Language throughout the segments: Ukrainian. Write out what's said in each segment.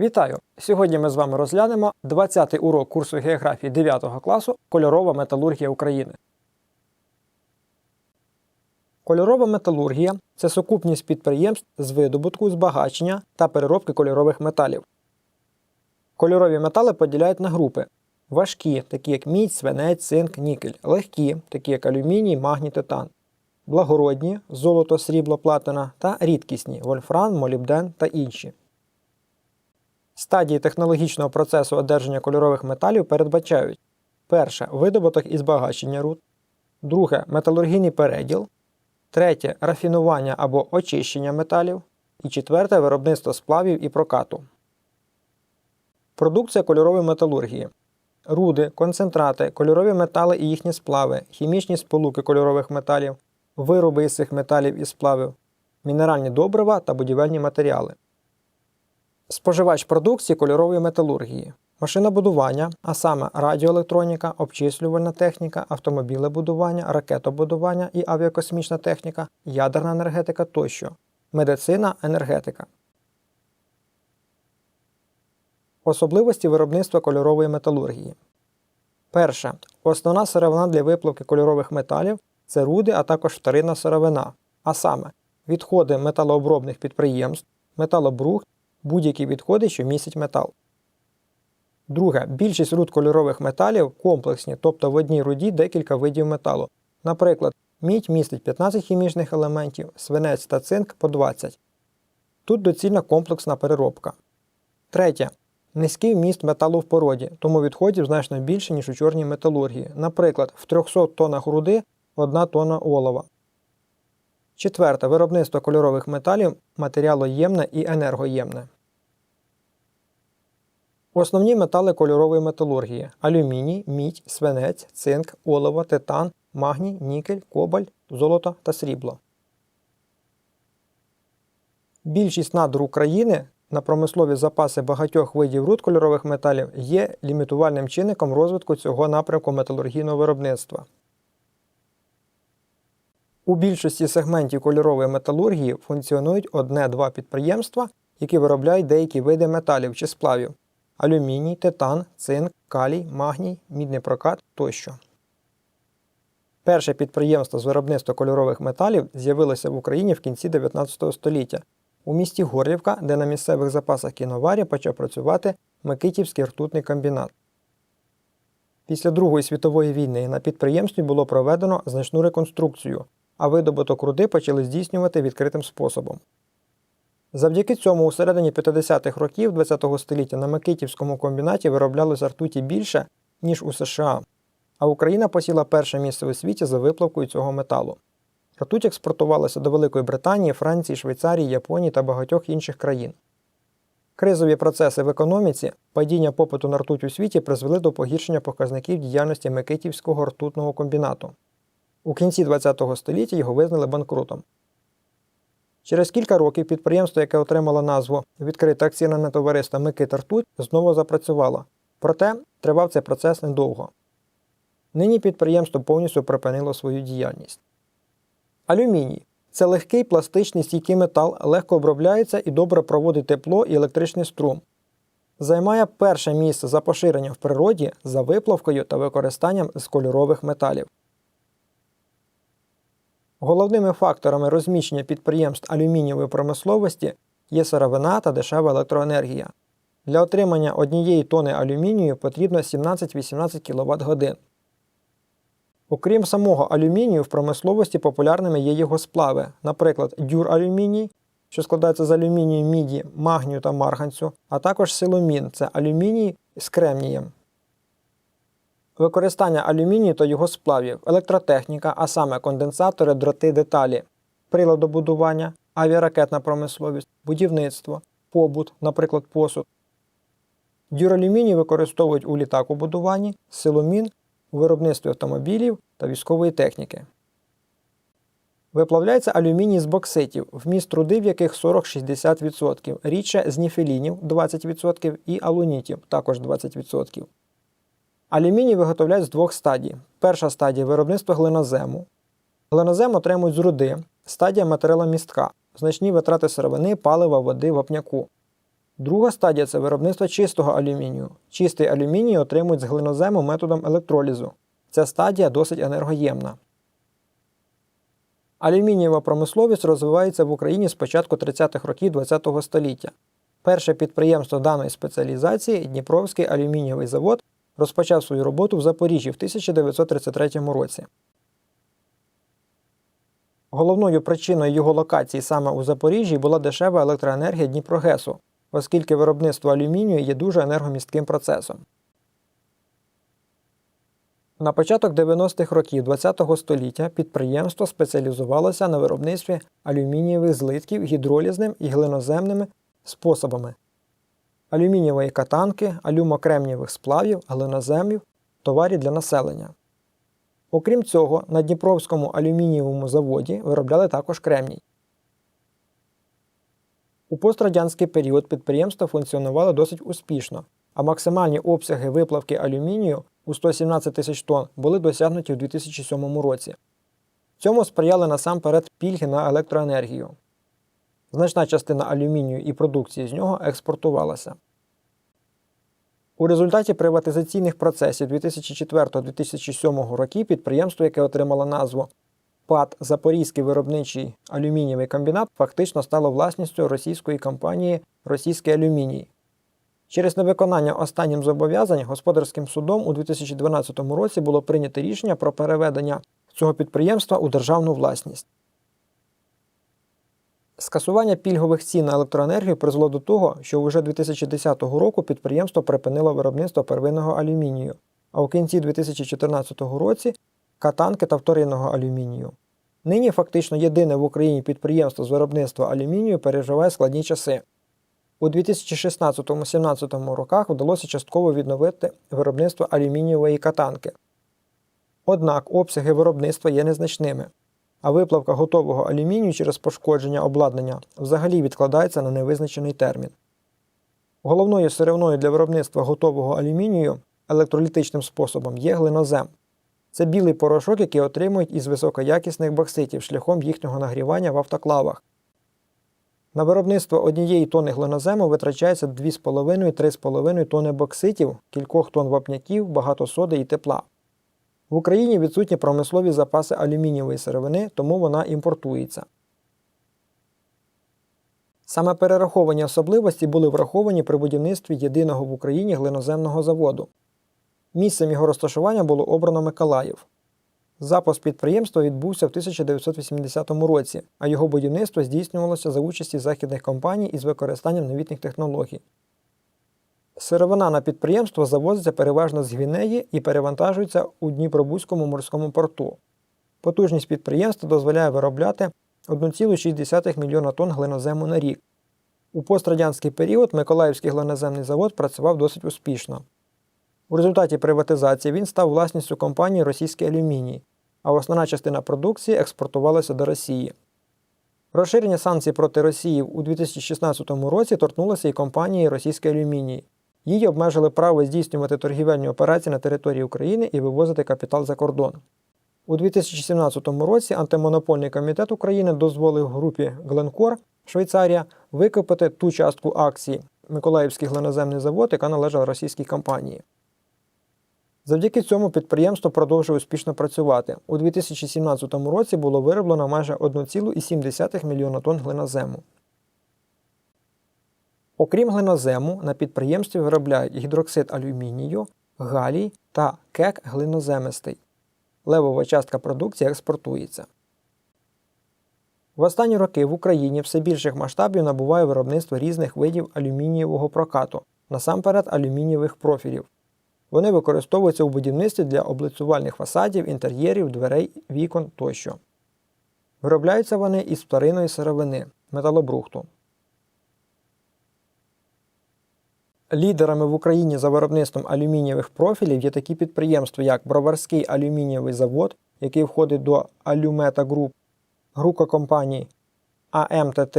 Вітаю! Сьогодні ми з вами розглянемо 20-й урок курсу географії 9 класу Кольорова металургія України. Кольорова металургія це сукупність підприємств з видобутку, збагачення та переробки кольорових металів. Кольорові метали поділяють на групи: важкі, такі як мідь, свинець, цинк, нікель, легкі, такі як алюміній, магній, титан, благородні золото, срібло, платина та рідкісні вольфрам, молібден та інші. Стадії технологічного процесу одержання кольорових металів передбачають перше видобуток і збагачення руд, друге металургійний переділ, третє рафінування або очищення металів і четверте виробництво сплавів і прокату. Продукція кольорової металургії. Руди, концентрати, кольорові метали і їхні сплави, хімічні сполуки кольорових металів, вироби із цих металів і сплавів, мінеральні добрива та будівельні матеріали. Споживач продукції кольорової металургії, машинобудування, а саме радіоелектроніка, обчислювальна техніка, автомобілебудування, ракетобудування і авіакосмічна техніка, ядерна енергетика тощо, медицина, енергетика. Особливості виробництва кольорової металургії. Перше. Основна сировина для виплавки кольорових металів це руди, а також вторинна сировина, а саме відходи металообробних підприємств, металобрухт, будь-які відходи, що містять метал. Друге. Більшість руд кольорових металів комплексні, тобто в одній руді декілька видів металу. Наприклад, мідь містить 15 хімічних елементів, свинець та цинк по 20. Тут доцільна комплексна переробка. Третє. Низький вміст металу в породі, тому відходів значно більше, ніж у чорній металургії. Наприклад, в 300 тоннах руди 1 тонна олова. Четверте. Виробництво кольорових металів матеріалоємне і енергоємне. Основні метали кольорової металургії алюміній, мідь, свинець, цинк, олово, титан, магній, нікель, кобальт, золото та срібло. Більшість надр України на промислові запаси багатьох видів руд кольорових металів є лімітувальним чинником розвитку цього напрямку металургійного виробництва. У більшості сегментів кольорової металургії функціонують одне-два підприємства, які виробляють деякі види металів чи сплавів алюміній, титан, цинк, калій, магній, мідний прокат тощо. Перше підприємство з виробництва кольорових металів з'явилося в Україні в кінці 19 століття у місті Горлівка, де на місцевих запасах кіноварі почав працювати Микитівський ртутний комбінат. Після Другої світової війни на підприємстві було проведено значну реконструкцію, а видобуток руди почали здійснювати відкритим способом. Завдяки цьому у середині 50-х років ХХ століття на Микитівському комбінаті вироблялося ртуті більше, ніж у США, а Україна посіла перше місце у світі за виплавкою цього металу. Ртуть експортувалася до Великої Британії, Франції, Швейцарії, Японії та багатьох інших країн. Кризові процеси в економіці, падіння попиту на ртуть у світі призвели до погіршення показників діяльності Микитівського ртутного комбінату. У кінці ХХ століття його визнали банкрутом. Через кілька років підприємство, яке отримало назву Відкрите акціонерне товариство Микита Ртуть, знову запрацювало. Проте тривав цей процес недовго. Нині підприємство повністю припинило свою діяльність. Алюміній це легкий пластичний стійкий метал, легко обробляється і добре проводить тепло і електричний струм. Займає перше місце за поширенням в природі за виплавкою та використанням з кольорових металів. Головними факторами розміщення підприємств алюмінієвої промисловості є сировина та дешева електроенергія. Для отримання однієї тони алюмінію потрібно 17-18 кВт годин. Окрім самого алюмінію, в промисловості популярними є його сплави, наприклад, дюралюміній, що складається з алюмінію, міді, магнію та марганцю, а також силомін це алюміній з кремнієм. Використання алюмінію та його сплавів, електротехніка, а саме конденсатори, дроти, деталі, приладобудування, авіаракетна промисловість, будівництво, побут, наприклад, посуд. Дюралюміній використовують у літакобудуванні, силомін у виробництві автомобілів та військової техніки. Виплавляється алюміній з бокситів, вміст руди в яких 40-60%, рідше з ніфелінів 20% і алунітів також 20%. Алюміній виготовляють з двох стадій. Перша стадія виробництва глинозему. Глинозем отримують з руди, стадія матеріаломістка, значні витрати сировини, палива, води, вапняку. Друга стадія це виробництво чистого алюмінію. Чистий алюміній отримують з глинозему методом електролізу. Ця стадія досить енергоємна. Алюмінієва промисловість розвивається в Україні з початку 30-х років ХХ століття. Перше підприємство даної спеціалізації Дніпровський алюмінієвий завод розпочав свою роботу в Запоріжжі в 1933 році. Головною причиною його локації саме у Запоріжжі була дешева електроенергія Дніпрогесу, оскільки виробництво алюмінію є дуже енергомістким процесом. На початок 90-х років ХХ століття підприємство спеціалізувалося на виробництві алюмінієвих злитків гідролізним і глиноземними способами алюмінієвої катанки, алюмокремнієвих сплавів, глиноземів, товарів для населення. Окрім цього, на Дніпровському алюмінієвому заводі виробляли також кремній. У пострадянський період підприємство функціонувало досить успішно, а максимальні обсяги виплавки алюмінію у 117 тисяч тонн були досягнуті в 2007 році. Цьому сприяли насамперед пільги на електроенергію. Значна частина алюмінію і продукції з нього експортувалася. У результаті приватизаційних процесів 2004-2007 років підприємство, яке отримало назву ПАД Запорізький виробничий алюмінієвий комбінат, фактично стало власністю російської компанії Російський алюміній. Через невиконання останнім зобов'язань господарським судом у 2012 році було прийнято рішення про переведення цього підприємства у державну власність. Скасування пільгових цін на електроенергію призвело до того, що вже 2010 року підприємство припинило виробництво первинного алюмінію, а у кінці 2014 році катанки та вторинного алюмінію. Нині фактично єдине в Україні підприємство з виробництва алюмінію переживає складні часи. У 2016-17 роках вдалося частково відновити виробництво алюмінієвої катанки. Однак обсяги виробництва є незначними а виплавка готового алюмінію через пошкодження обладнання взагалі відкладається на невизначений термін. Головною сировиною для виробництва готового алюмінію електролітичним способом є глинозем. Це білий порошок, який отримують із високоякісних бокситів шляхом їхнього нагрівання в автоклавах. На виробництво однієї тони глинозему витрачається 2,5-3,5 тони бокситів, кількох тонн вапняків, багато соди і тепла. В Україні відсутні промислові запаси алюмінієвої сировини, тому вона імпортується. Саме перераховані особливості були враховані при будівництві єдиного в Україні глиноземного заводу. Місцем його розташування було обрано Миколаїв. Запуск підприємства відбувся в 1980 році, а його будівництво здійснювалося за участі західних компаній із використанням новітніх технологій. Сировина на підприємство завозиться переважно з Гвінеї і перевантажується у Дніпробузькому морському порту. Потужність підприємства дозволяє виробляти 1,6 мільйона тонн глинозему на рік. У пострадянський період Миколаївський глиноземний завод працював досить успішно. У результаті приватизації він став власністю компанії Російський алюміній, а основна частина продукції експортувалася до Росії. Розширення санкцій проти Росії у 2016 році торкнулося і компанії Російський алюміній. Їй обмежили право здійснювати торгівельні операції на території України і вивозити капітал за кордон. У 2017 році антимонопольний комітет України дозволив групі Гленкор Швейцарія викупити ту частку акцій Миколаївський глиноземний завод, яка належала російській компанії. Завдяки цьому підприємство продовжує успішно працювати. У 2017 році було вироблено майже 1,7 мільйона тонн глинозему. Окрім глинозему, на підприємстві виробляють гідроксид алюмінію, галій та кек глиноземистий. Левова частка продукції експортується. В останні роки в Україні все більших масштабів набуває виробництво різних видів алюмінієвого прокату, насамперед алюмінієвих профілів. Вони використовуються у будівництві для облицювальних фасадів, інтер'єрів, дверей, вікон тощо. Виробляються вони із вторинної сировини металобрухту. Лідерами в Україні за виробництвом алюмінієвих профілів є такі підприємства, як Броварський алюмінієвий завод, який входить до Алюмета Груп, група компаній АМТТ,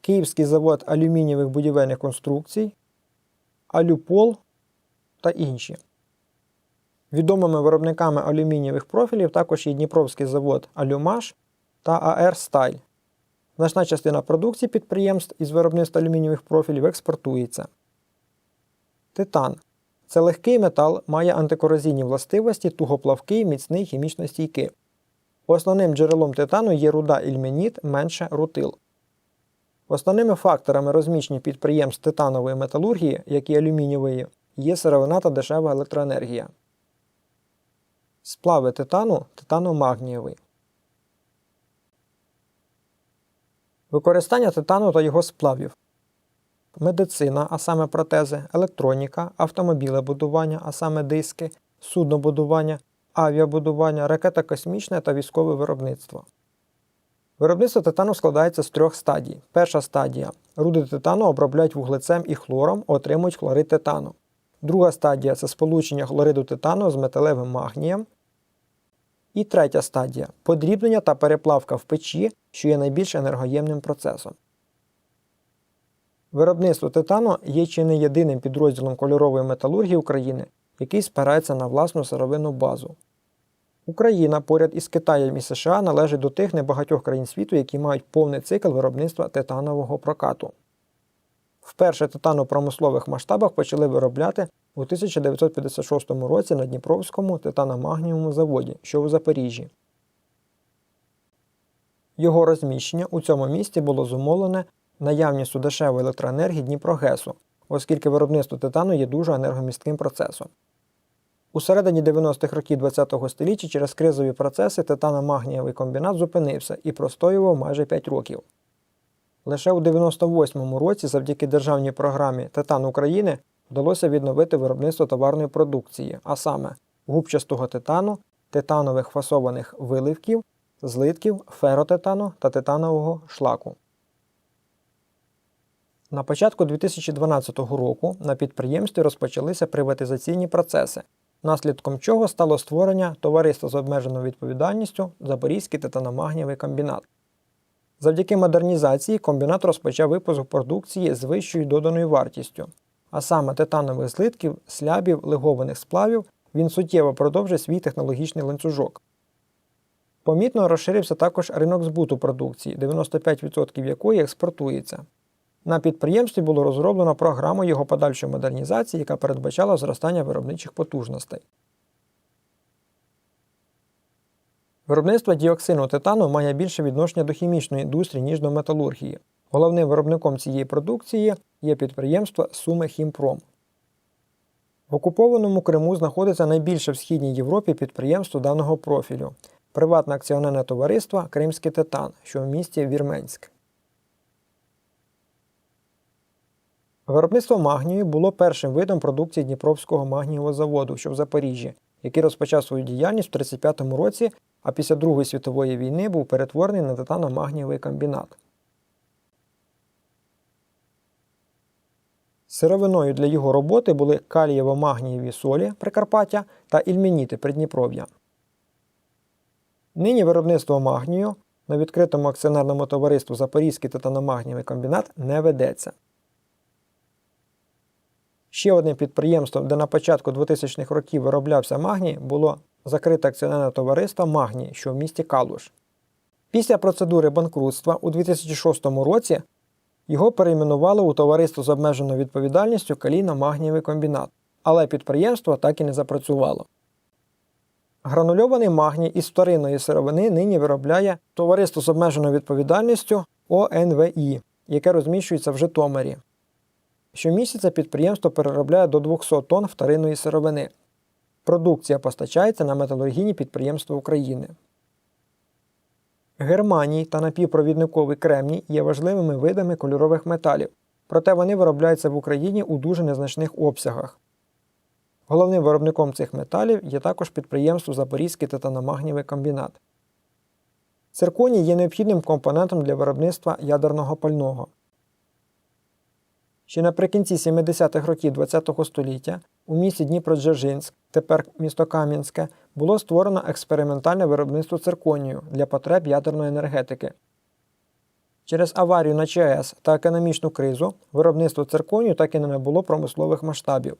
Київський завод алюмінієвих будівельних конструкцій, Алюпол та інші. Відомими виробниками алюмінієвих профілів також є Дніпровський завод Алюмаш та АР Сталь. Значна частина продукції підприємств із виробництва алюмінієвих профілів експортується. Титан це легкий метал, має антикорозійні властивості, тугоплавкий, міцний, хімічно стійкий. Основним джерелом титану є руда ільменіт, менше рутил. Основними факторами розміщення підприємств титанової металургії, як і алюмінієвої, є сировина та дешева електроенергія. Сплави титану титано-магнієвий. Використання титану та його сплавів. Медицина, а саме протези, електроніка, автомобілебудування, а саме диски, суднобудування, авіабудування, ракетокосмічне та військове виробництво. Виробництво титану складається з трьох стадій. Перша стадія. Руди титану обробляють вуглецем і хлором, отримують хлорид титану. Друга стадія це сполучення хлориду титану з металевим магнієм. І третя стадія подрібнення та переплавка в печі, що є найбільш енергоємним процесом. Виробництво титану є чи не єдиним підрозділом кольорової металургії України, який спирається на власну сировинну базу. Україна поряд із Китаєм і США належить до тих небагатьох країн світу, які мають повний цикл виробництва титанового прокату. Вперше титан у промислових масштабах почали виробляти у 1956 році на Дніпровському титаномагнієвому заводі, що у Запоріжжі. Його розміщення у цьому місті було зумовлене наявністю дешевої електроенергії Дніпрогесу, оскільки виробництво титану є дуже енергомістким процесом. У середині 90-х років ХХ століття через кризові процеси титано-магнієвий комбінат зупинився і простоював майже 5 років. Лише у 98-му році, завдяки державній програмі Титан України вдалося відновити виробництво товарної продукції, а саме губчастого титану, титанових фасованих виливків, злитків, феротитану та титанового шлаку. На початку 2012 року на підприємстві розпочалися приватизаційні процеси, наслідком чого стало створення товариства з обмеженою відповідальністю Запорізький титаномагнієвий комбінат. Завдяки модернізації комбінат розпочав випуск продукції з вищою доданою вартістю, а саме титанових злитків, слябів, легованих сплавів, він суттєво продовжив свій технологічний ланцюжок. Помітно розширився також ринок збуту продукції, 95% якої експортується. На підприємстві було розроблено програму його подальшої модернізації, яка передбачала зростання виробничих потужностей. Виробництво діоксину титану має більше відношення до хімічної індустрії, ніж до металургії. Головним виробником цієї продукції є підприємство Суми Хімпром. В окупованому Криму знаходиться найбільше в Східній Європі підприємство даного профілю приватне акціонерне товариство Кримський Титан, що в місті Вірменськ. Виробництво магнію було першим видом продукції Дніпровського магнієвого заводу, що в Запоріжжі, який розпочав свою діяльність в 1935 році, а після Другої світової війни був перетворений на титано-магнієвий комбінат. Сировиною для його роботи були калієво-магнієві солі Прикарпаття та ільменіти Придніпров'я. Нині виробництво магнію на відкритому акціонерному товариству Запорізький титаномагнієвий комбінат не ведеться. Ще одним підприємством, де на початку 2000-х років вироблявся магній, було закрите акціонерне товариство Магній, що в місті Калуш. Після процедури банкрутства у 2006 році його перейменували у товариство з обмеженою відповідальністю Калійно-Магнієвий комбінат, але підприємство так і не запрацювало. Гранульований магній із вторинної сировини нині виробляє товариство з обмеженою відповідальністю ОНВІ, яке розміщується в Житомирі. Щомісяця підприємство переробляє до 200 тонн вторинної сировини. Продукція постачається на металургійні підприємства України. Германій та напівпровідниковий кремній є важливими видами кольорових металів, проте вони виробляються в Україні у дуже незначних обсягах. Головним виробником цих металів є також підприємство Запорізький титаномагнієвий комбінат. Цирконій є необхідним компонентом для виробництва ядерного пального. Ще наприкінці 70-х років ХХ століття у місті Дніпродзержинськ, тепер місто Кам'янське, було створено експериментальне виробництво цирконію для потреб ядерної енергетики. Через аварію на ЧАЕС та економічну кризу виробництво цирконію так і не набуло промислових масштабів.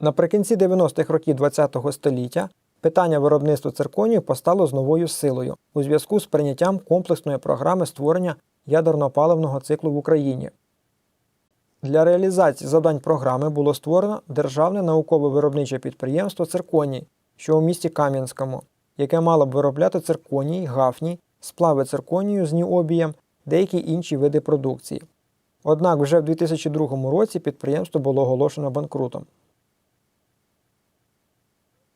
Наприкінці 90-х років ХХ століття Питання виробництва цирконію постало з новою силою у зв'язку з прийняттям комплексної програми створення ядерно-паливного циклу в Україні. Для реалізації завдань програми було створено Державне науково-виробниче підприємство Цирконій, що у місті Кам'янському, яке мало б виробляти цирконій, гафній, сплави цирконію з ніобієм, деякі інші види продукції. Однак вже в 2002 році підприємство було оголошено банкрутом.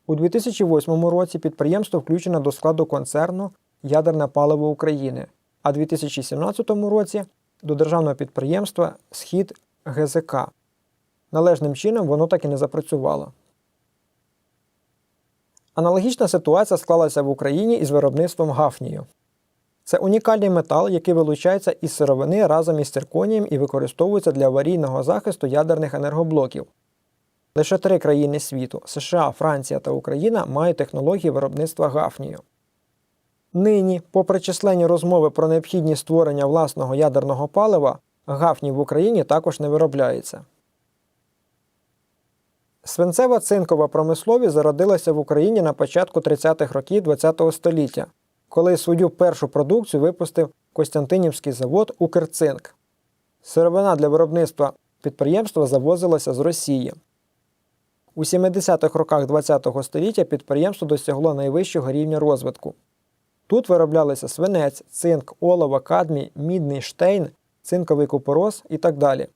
У 2008 році підприємство включено до складу концерну Ядерне паливо України, а у 2017 році до державного підприємства Схід ГЗК. Належним чином воно так і не запрацювало. Аналогічна ситуація склалася в Україні із виробництвом гафнію. Це унікальний метал, який вилучається із сировини разом із цирконієм і використовується для аварійного захисту ядерних енергоблоків. Лише три країни світу США, Франція та Україна мають технології виробництва гафнію. Нині, попри численні розмови про необхідність створення власного ядерного палива, гафній в Україні також не виробляється. Свинцева цинкова промисловість зародилася в Україні на початку 30-х років ХХ століття, коли свою першу продукцію випустив Костянтинівський завод Укрцинк. Сировина для виробництва підприємства завозилася з Росії. У 70-х роках ХХ століття підприємство досягло найвищого рівня розвитку. Тут вироблялися свинець, цинк, олово, кадмій, мідний штейн, цинковий купорос і так далі.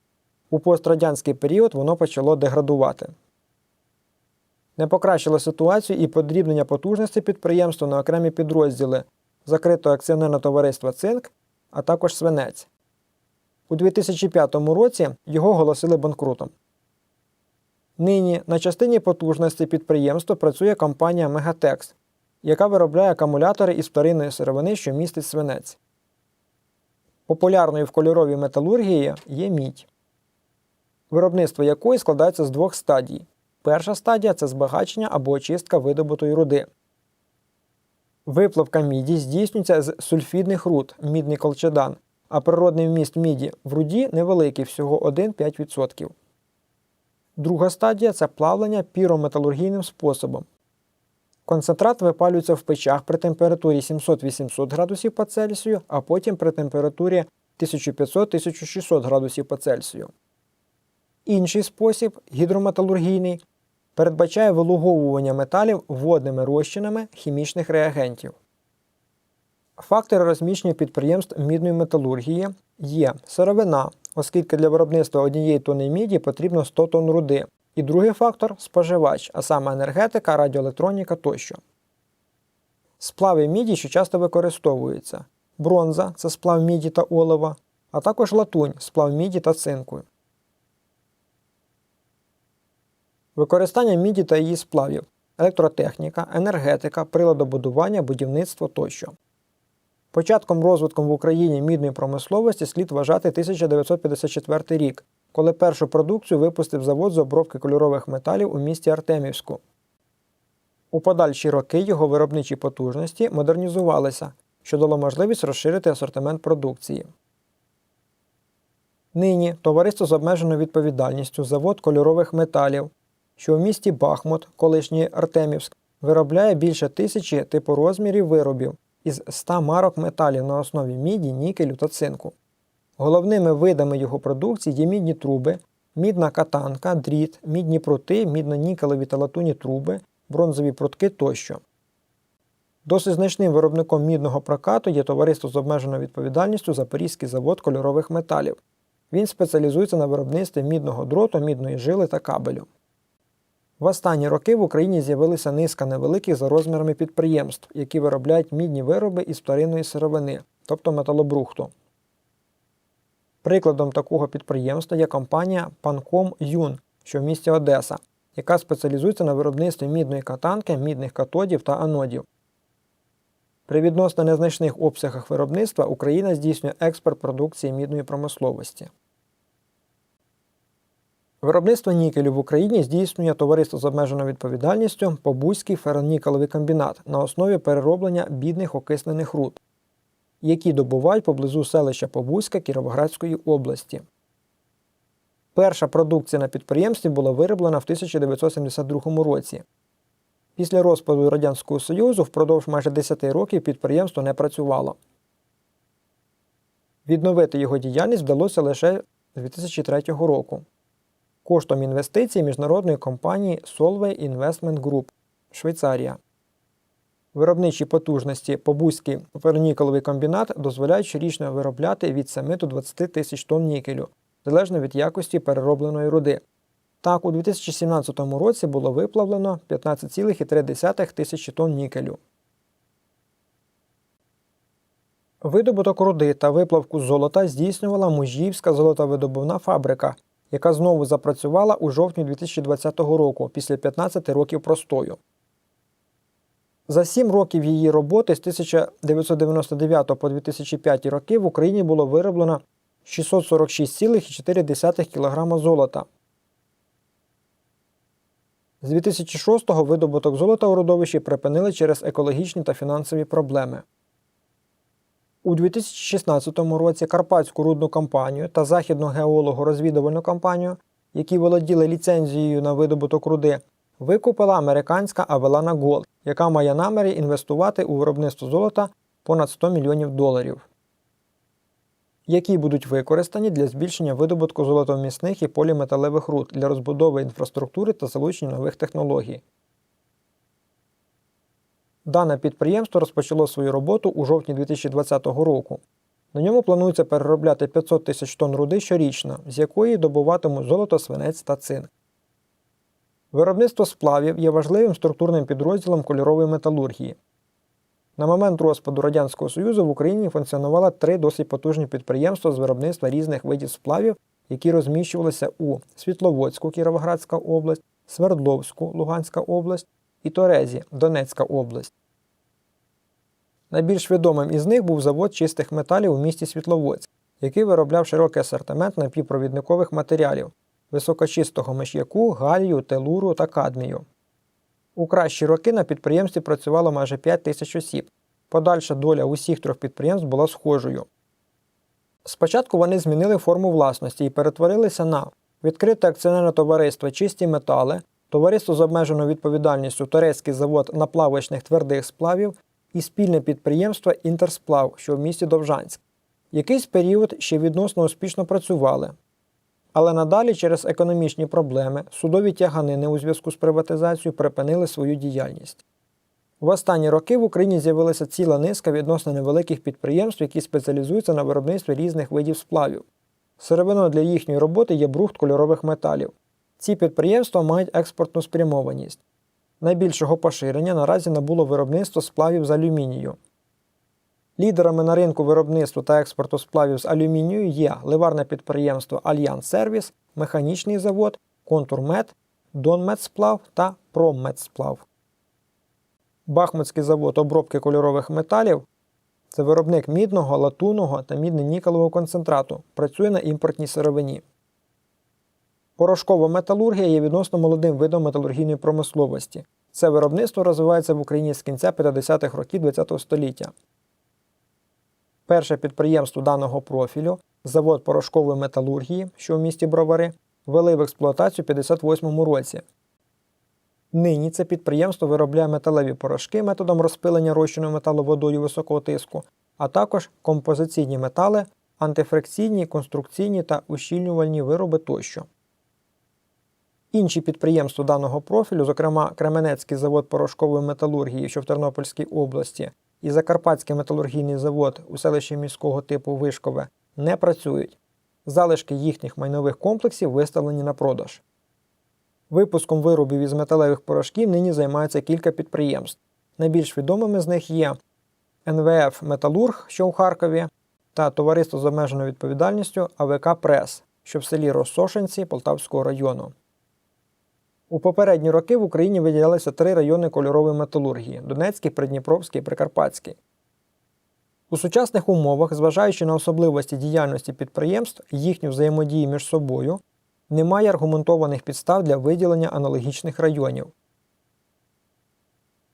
У пострадянський період воно почало деградувати. Не покращило ситуацію і подрібнення потужності підприємства на окремі підрозділи закритого акціонерного товариства Цинк, а також свинець. У 2005 році його оголосили банкрутом. Нині на частині потужності підприємства працює компанія Мегатекс, яка виробляє акумулятори із вторинної сировини, що містить свинець. Популярною в кольоровій металургії є мідь, виробництво якої складається з двох стадій. Перша стадія це збагачення або очистка видобутої руди. Виплавка міді здійснюється з сульфідних руд мідний колчедан, а природний вміст міді в руді невеликий всього 1-5%. Друга стадія це плавлення пірометалургійним способом. Концентрат випалюється в печах при температурі 700-800 градусів по Цельсію, а потім при температурі 1500-1600 градусів по Цельсію. Інший спосіб гідрометалургійний передбачає вилуговування металів водними розчинами хімічних реагентів. Фактори розміщення підприємств мідної металургії є сировина, оскільки для виробництва однієї тонни міді потрібно 100 тонн руди. І другий фактор споживач, а саме енергетика, радіоелектроніка тощо. Сплави міді, що часто використовуються. Бронза це сплав міді та олова, а також латунь сплав міді та цинку. Використання міді та її сплавів, електротехніка, енергетика, приладобудування, будівництво тощо. Початком розвитком в Україні мідної промисловості слід вважати 1954 рік, коли першу продукцію випустив завод з обробки кольорових металів у місті Артемівську. У подальші роки його виробничі потужності модернізувалися, що дало можливість розширити асортимент продукції. Нині товариство з обмеженою відповідальністю завод кольорових металів, що в місті Бахмут, колишній Артемівськ, виробляє більше тисячі типорозмірів виробів із 100 марок металів на основі міді, нікелю та цинку. Головними видами його продукції є мідні труби, мідна катанка, дріт, мідні прути, мідно-нікелеві та латунні труби, бронзові прутки тощо. Досить значним виробником мідного прокату є товариство з обмеженою відповідальністю Запорізький завод кольорових металів. Він спеціалізується на виробництві мідного дроту, мідної жили та кабелю. В останні роки в Україні з'явилася низка невеликих за розмірами підприємств, які виробляють мідні вироби із вторинної сировини, тобто металобрухту. Прикладом такого підприємства є компанія Панком Юн, що в місті Одеса, яка спеціалізується на виробництві мідної катанки, мідних катодів та анодів. При відносно незначних обсягах виробництва Україна здійснює експорт продукції мідної промисловості. Виробництво нікелю в Україні здійснює товариство з обмеженою відповідальністю Побузький ферронікелевий комбінат на основі перероблення бідних окислених руд, які добувають поблизу селища Побузька Кіровоградської області. Перша продукція на підприємстві була вироблена в 1972 році. Після розпаду Радянського Союзу впродовж майже 10 років підприємство не працювало. Відновити його діяльність вдалося лише з 2003 року коштом інвестицій міжнародної компанії Solvay Investment Group Швейцарія. Виробничі потужності Побузький фернікеловий комбінат дозволяють щорічно виробляти від 7 до 20 тисяч тонн нікелю, залежно від якості переробленої руди. Так, у 2017 році було виплавлено 15,3 тисячі тонн нікелю. Видобуток руди та виплавку золота здійснювала Мужівська золотовидобувна фабрика, яка знову запрацювала у жовтні 2020 року після 15 років простою. За 7 років її роботи з 1999 по 2005 роки в Україні було вироблено 646,4 кг золота. З 2006-го видобуток золота у родовищі припинили через екологічні та фінансові проблеми. У 2016 році Карпатську рудну компанію та Західну геолого-розвідувальну компанію, які володіли ліцензією на видобуток руди, викупила американська Авелана Gold, яка має наміри інвестувати у виробництво золота понад 100 мільйонів доларів, які будуть використані для збільшення видобутку золотомісних і поліметалевих руд для розбудови інфраструктури та залучення нових технологій. Дане підприємство розпочало свою роботу у жовтні 2020 року. На ньому планується переробляти 500 тисяч тонн руди щорічно, з якої добуватимуть золото, свинець та цинк. Виробництво сплавів є важливим структурним підрозділом кольорової металургії. На момент розпаду Радянського Союзу в Україні функціонувало три досить потужні підприємства з виробництва різних видів сплавів, які розміщувалися у Світловодську Кіровоградська область, Свердловську Луганська область і Торезі Донецька область. Найбільш відомим із них був завод чистих металів у місті Світловодськ, який виробляв широкий асортимент напівпровідникових матеріалів високочистого миш'яку, галію, телуру та кадмію. У кращі роки на підприємстві працювало майже 5 тисяч осіб. Подальша доля усіх трьох підприємств була схожою. Спочатку вони змінили форму власності і перетворилися на відкрите акціонерне товариство Чисті метали, товариство з обмеженою відповідальністю Турецький завод наплавочних твердих сплавів і спільне підприємство Інтерсплав, що в місті Довжанськ. Якийсь період ще відносно успішно працювали, але надалі через економічні проблеми судові тяганини у зв'язку з приватизацією припинили свою діяльність. В останні роки в Україні з'явилася ціла низка відносно невеликих підприємств, які спеціалізуються на виробництві різних видів сплавів. Сировиною для їхньої роботи є брухт кольорових металів. Ці підприємства мають експортну спрямованість. Найбільшого поширення наразі набуло виробництво сплавів з алюмінію. Лідерами на ринку виробництва та експорту сплавів з алюмінію є ливарне підприємство Альянс Сервіс, механічний завод, Контурмет, Донмедсплав та Проммедсплав. Бахмутський завод обробки кольорових металів це виробник мідного, латунного та мідно-нікелевого концентрату, працює на імпортній сировині. Порошкова металургія є відносно молодим видом металургійної промисловості. Це виробництво розвивається в Україні з кінця 50-х років ХХ століття. Перше підприємство даного профілю, завод порошкової металургії, що в місті Бровари, ввели в експлуатацію у 1958 році. Нині це підприємство виробляє металеві порошки методом розпилення розчину металу водою високого тиску, а також композиційні метали, антифрикційні, конструкційні та ущільнювальні вироби тощо. Інші підприємства даного профілю, зокрема Кременецький завод порошкової металургії, що в Тернопільській області, і Закарпатський металургійний завод у селищі міського типу Вишкове, не працюють. Залишки їхніх майнових комплексів виставлені на продаж. Випуском виробів із металевих порошків нині займається кілька підприємств. Найбільш відомими з них є НВФ Металург, що у Харкові, та товариство з обмеженою відповідальністю АВК Прес, що в селі Розсошенці Полтавського району. У попередні роки в Україні виділялися три райони кольорової металургії Донецький, Придніпровський і Прикарпатський. У сучасних умовах, зважаючи на особливості діяльності підприємств і їхню взаємодію між собою, немає аргументованих підстав для виділення аналогічних районів.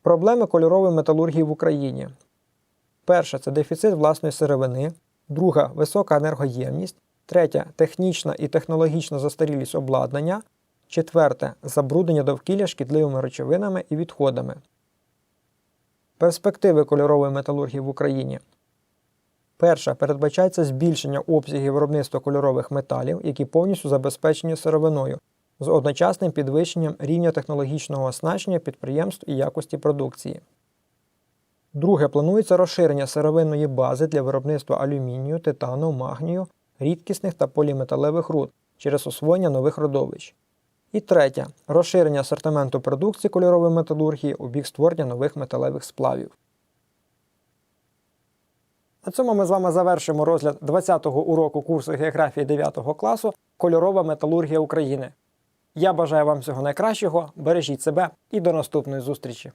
Проблеми кольорової металургії в Україні. Перша це дефіцит власної сировини, друга висока енергоємність, третя технічна і технологічна застарілість обладнання, Четверте забруднення довкілля шкідливими речовинами і відходами. Перспективи кольорової металургії в Україні. Перша передбачається збільшення обсягів виробництва кольорових металів, які повністю забезпечені сировиною, з одночасним підвищенням рівня технологічного оснащення підприємств і якості продукції. Друге, планується розширення сировинної бази для виробництва алюмінію, титану, магнію, рідкісних та поліметалевих руд через освоєння нових родовищ. І третє розширення асортименту продукції кольорової металургії у бік створення нових металевих сплавів. На цьому ми з вами завершимо розгляд 20-го уроку курсу географії 9 класу Кольорова металургія України. Я бажаю вам всього найкращого, бережіть себе і до наступної зустрічі!